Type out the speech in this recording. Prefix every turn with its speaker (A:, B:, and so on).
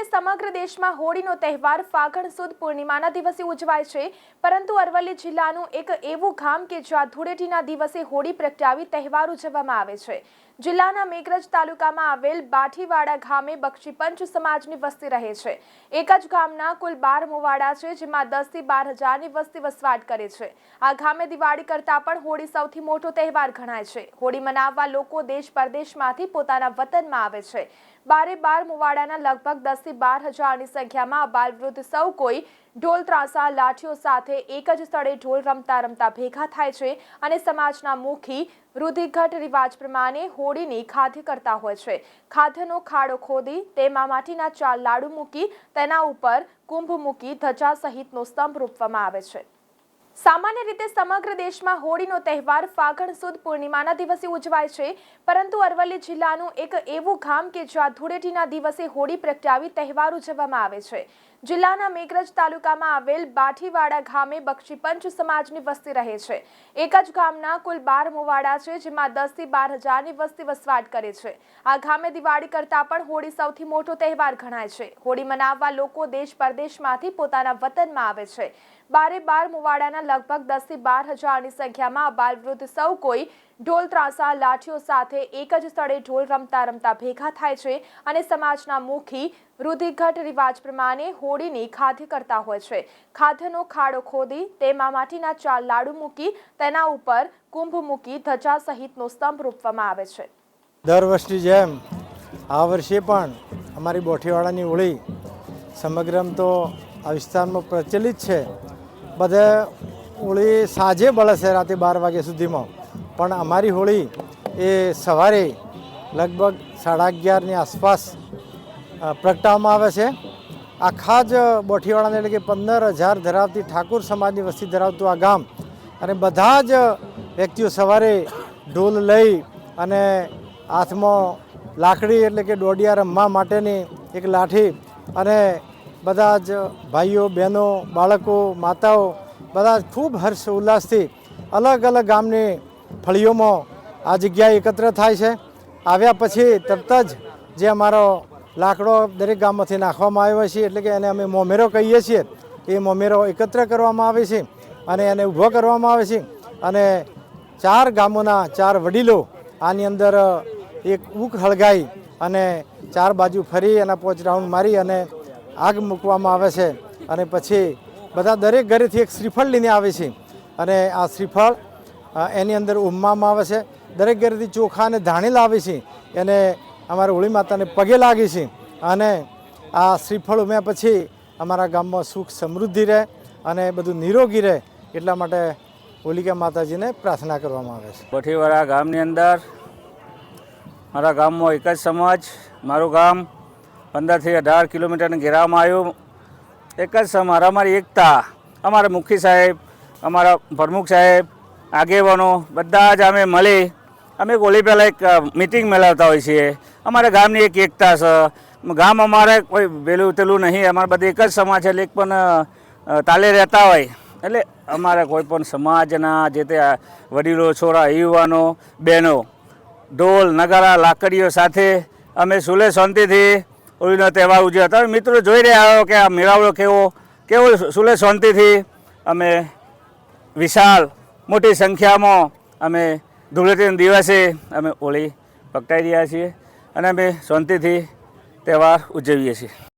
A: રીતે સમગ્ર દેશમાં હોળીનો તહેવાર ફાગણ સુદ પૂર્ણિમાના દિવસે ઉજવાય છે. પરંતુ અરવલ્લી જિલ્લાનું એક એવું ગામ કે જ્યાં ધૂળેટીના દિવસે હોળી પ્રગટાવી તહેવાર ઉજવવામાં આવે છે. જિલ્લાના મેઘરજ તાલુકામાં આવેલ બાઠીવાડા ગામે બક્ષીપંચ સમાજની વસ્તી રહે છે. એક જ ગામના કુલ બાર મુવાડા છે, જેમાં દસથી બાર હજારની વસ્તી વસવાટ કરે છે. આ ગામે દિવાળી કરતાં પણ હોળી સૌથી મોટો તહેવાર ગણાય છે. હોળી મનાવવા લોકો દેશ પરદેશમાંથી પોતાના વતનમાં આવે છે. બારે બાર મુવાડાના લગભગ દસ થી બાર હજારની સંખ્યામાં બાલવૃદ્ધ સૌ કોઈ ઢોલ ત્રાસા લાઠીઓ સાથે એક જ સ્થળે ઢોલ રમતા રમતા ભેગા થાય છે અને સમાજના મુખી રૂધિઘટ રિવાજ પ્રમાણે હોળીની ખાદ્ય કરતા હોય છે. ખાદ્યનો ખાડો ખોદી, તેમાં માટીના ચાર લાડુ મૂકી, તેના ઉપર કુંભ મૂકી ધજા સહિતનો સ્તંભ રૂપવામાં આવે છે. સામાન્ય રીતે સમગ્ર દેશમાં હોળીનો તહેવાર ફાગણ સુદ પૂર્ણિમાના દિવસે ઉજવાય છે, પરંતુ અરવલ્લી જિલ્લાનું એક એવું ગામ કે જ્યાં ધૂળેટીના દિવસે હોળી પ્રગટાવી તહેવાર ઉજવવામાં આવે છે. જિલ્લાના મેઘરજ તાલુકામાં આવેલ બાઠીવાડા ગામે બક્ષીપંચ સમાજની વસ્તી રહે છે. એક જ ગામના કુલ બાર મુવાડા છે, જેમાં દસથી બાર હજારની વસ્તી વસવાટ કરે છે. આ ગામે દિવાળી કરતાં પણ હોળી સૌથી મોટો તહેવાર ગણાય છે. હોળી મનાવવા લોકો દેશ પરદેશમાંથી પોતાના વતનમાં આવે છે. બારે બાર મુવાડાના લગભગ દસથી બાર હજારની સંખ્યામાં બાલ વૃદ્ધ સૌ કોઈ ઢોલ ત્રાસા, લાઠીઓ સાથે એક જ સ્થળે ઢોલ રમતા રમતા ભેગા થાય છે અને સમાજના મુખી રૂધિઘટ રિવાજ પ્રમાણે હોળીની ખાદ્ય કરતા હોય છે. ખાદ્યનો ખાડો ખોદી, તેમાં માટીના ચાર લાડુ મૂકી, તેના ઉપર કુંભ મૂકી ધજા સહિતનો સ્તંભ રૂપવામાં આવે છે.
B: દર વર્ષની જેમ આ વર્ષે પણ અમારી બોઠીવાડાની હોળી સમગ્ર તો આ વિસ્તારમાં પ્રચલિત છે. બધે હોળી સાંજે બળે છે, રાતે બાર વાગ્યા સુધીમાં. પણ અમારી હોળી એ સવારે લગભગ સાડા અગિયારની આસપાસ પ્રગટાવવામાં આવે છે. આખા જ બોઠીવાડાને એટલે કે પંદર હજાર ધરાવતી ઠાકોર સમાજની વસ્તી ધરાવતું આ ગામ અને બધા જ વ્યક્તિઓ સવારે ઢોલ લઈ અને હાથમાં લાકડી એટલે કે દોડિયા રમવા માટેની એક લાઠી અને બધા જ ભાઈઓ, બહેનો, બાળકો, માતાઓ, બધા ખૂબ હર્ષ ઉલ્લાસથી અલગ અલગ ગામની ફળીઓમાં આ જગ્યાએ એકત્ર થાય છે. આવ્યા પછી તરત જ જે અમારો લાકડો દરેક ગામમાંથી નાખવામાં આવ્યો છે, એટલે કે એને અમે મોમેરો કહીએ છીએ. એ મોમેરો એકત્ર કરવામાં આવે છે અને એને ઊભો કરવામાં આવે છે. અને ચાર ગામોના ચાર વડીલો આની અંદર એક ઊક હળગાઈ અને ચાર બાજુ ફરી એના પોચ રાઉન્ડ મારી અને આગ મૂકવામાં આવે છે અને પછી બધા દરેક ઘરેથી એક શ્રીફળ લઈને આવે છે. અને આ શ્રીફળ એની અંદર ઉમવામાં આવે છે. દરેક ઘરેથી ચોખા અને ધાણી લાવે છે. એને અમારા હોળી માતાને પગે લાગે છે. અને આ શ્રીફળ ઉમ્યા પછી અમારા ગામમાં સુખ સમૃદ્ધિ રહે અને બધું નિરોગી રહે એટલા માટે હોલિકા માતાજીને પ્રાર્થના કરવામાં આવે છે.
C: પઠીવાળા ગામની અંદર, મારા ગામમાં એક જ સમાજ, મારું ગામ પંદરથી અઢાર કિલોમીટરની ઘેરામાં આવ્યું. એક જ સમાર અમારી એકતા, અમારા મુખી સાહેબ, અમારા પ્રમુખ સાહેબ, આગેવાનો, બધા જ અમે મળી, અમે હોળી પહેલાં એક મિટિંગ મેળવતા હોઈએ છીએ. અમારા ગામની એક એકતા છે. ગામ અમારે કોઈ વેલું તેલું નહીં, અમારે બધી એક જ સમાજ છે, એટલે એક પણ તાલે રહેતા હોય. એટલે અમારે કોઈ પણ સમાજના જે તે વડીલો, છોરા, યુવાનો, બહેનો, ઢોલ, નગારા, લાકડીઓ સાથે અમે સુલે શાંતિથી હોળીનો તહેવાર ઉજવ્યો તમે મિત્રો જોઈ રહ્યા હો કે આ મેળાવડો કેવો કેવો સુલે શાંતિથી અમે વિશાળ મોટી સંખ્યામાં અમે ધૂળેટીના દિવસે અમે હોળી પ્રગટાવી રહ્યા છીએ અને અમે શાંતિથી તહેવાર ઉજવીએ છીએ.